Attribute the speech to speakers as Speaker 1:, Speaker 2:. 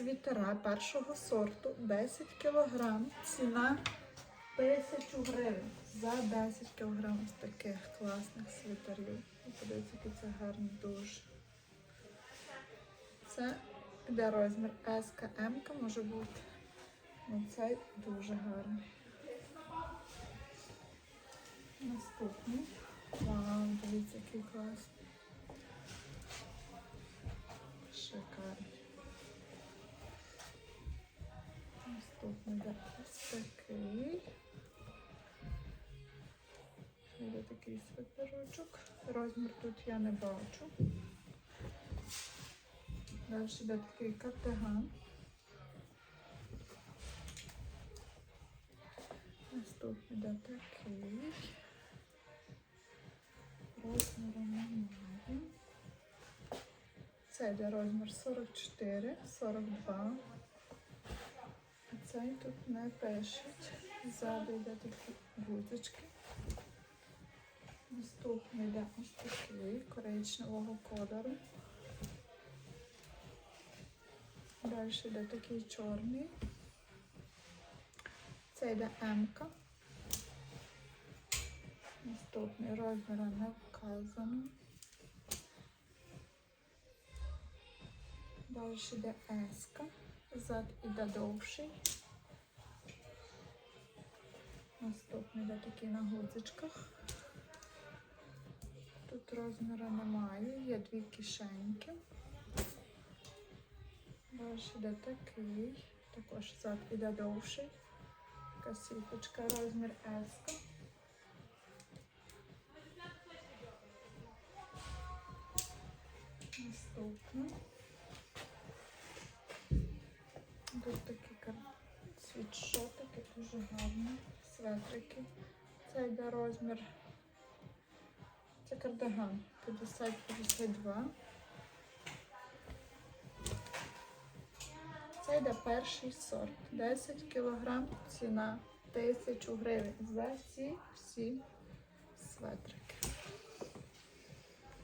Speaker 1: світера першого сорту 10 кг. Ціна 1000 гривень за 10 кг з таких класних світерів. Подивіться, який це гарний дуже. Це де розмір S, М може бути. Ну, цей дуже гарний. Наступний. Вау, дивіться, який класний. Такий свитерочок. Розмір тут я не бачу. Далі йде такий картиган. Наступний йде такий. Розміру немає. Це йде розмір 44, 42. А цей тут не пишуть. Ззаду йде такі гудзички. Наступний йде ось такий коричневого кольору. Далі йде такий чорний. Це йде М-ка. Наступний розмір не вказано. Далі йде С-ка. Зад іде довший. Наступний йде такий на гудзичках. Тут розміру немає, є дві кишеньки. Далі йде такий, також зад іде довший. Така розмір S. Наступно. Тут такі світшотики, дуже гарні, светрики. Це йде розмір. Це кардиган 50-52. Це йде перший сорт. 10 кг, ціна 1000 гривень за ці всі светри.